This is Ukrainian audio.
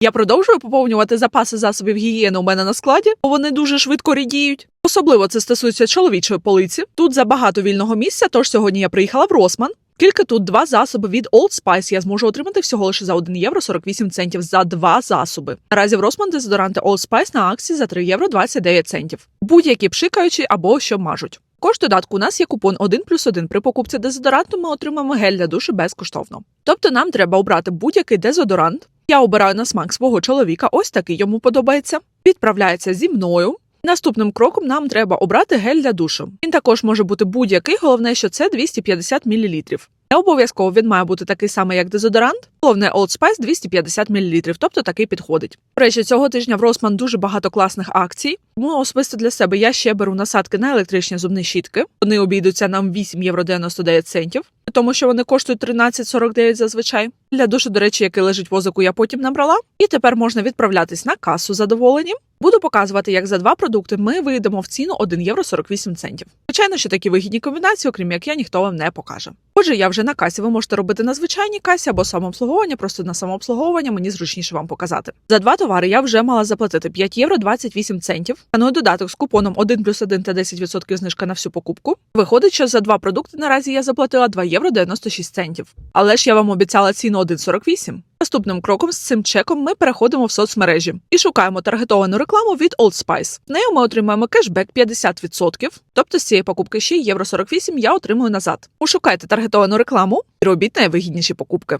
Я продовжую поповнювати запаси засобів гігієни у мене на складі, бо вони дуже швидко рідіють. Особливо це стосується чоловічої полиці. Тут забагато вільного місця, тож сьогодні я приїхала в Росман. Тільки тут два засоби від Old Spice я зможу отримати всього лише за 1 євро 48 центів за два засоби. Наразі в Росман дезодоранти Old Spice на акції за 3 євро 29 центів. Будь-які пшикаючі або що мажуть. Кож додатку у нас є купон 1 плюс 1. При покупці дезодоранту ми отримаємо гель для душу безкоштовно. Тобто нам треба обрати будь-який дезодорант. Я обираю на смак свого чоловіка, ось такий йому подобається. Відправляється зі мною. Наступним кроком нам треба обрати гель для душу. Він також може бути будь-який, головне, що це 250 мл. Не обов'язково він має бути такий самий, як дезодорант. Головне Old Spice 250 мл, тобто такий підходить. До речі, цього тижня в Росман дуже багато класних акцій. Тому особисто для себе я ще беру насадки на електричні зубні щітки. Вони обійдуться нам 8 євро 99 центів, тому що вони коштують 13,49 зазвичай. Для душу, до речі, який лежить возику, я потім набрала. І тепер можна відправлятись на касу задоволені. Буду показувати, як за два продукти ми вийдемо в ціну 1 євро 48 центів. Звичайно, що такі вигідні комбінації, окрім як я, ніхто вам не покаже. Отже, я вже на касі. Ви можете робити на звичайній касі або самообслуговування, просто на самообслуговування мені зручніше вам показати. За два товари я вже мала заплатити 5 євро 28 центів. Ну і додаток з купоном 1 плюс 1 та 10% знижка на всю покупку. Виходить, що за два продукти наразі я заплатила 2 євро 96 центів. Але ж я вам обіцяла ціну 1,48. Наступним кроком з цим чеком ми переходимо в соцмережі і шукаємо таргетовану рекламу від Old Spice. В нею ми отримаємо кешбек 50%, тобто з цієї покупки ще євро 48 я отримую назад. Ушукайте таргетовану рекламу і робіть найвигідніші покупки.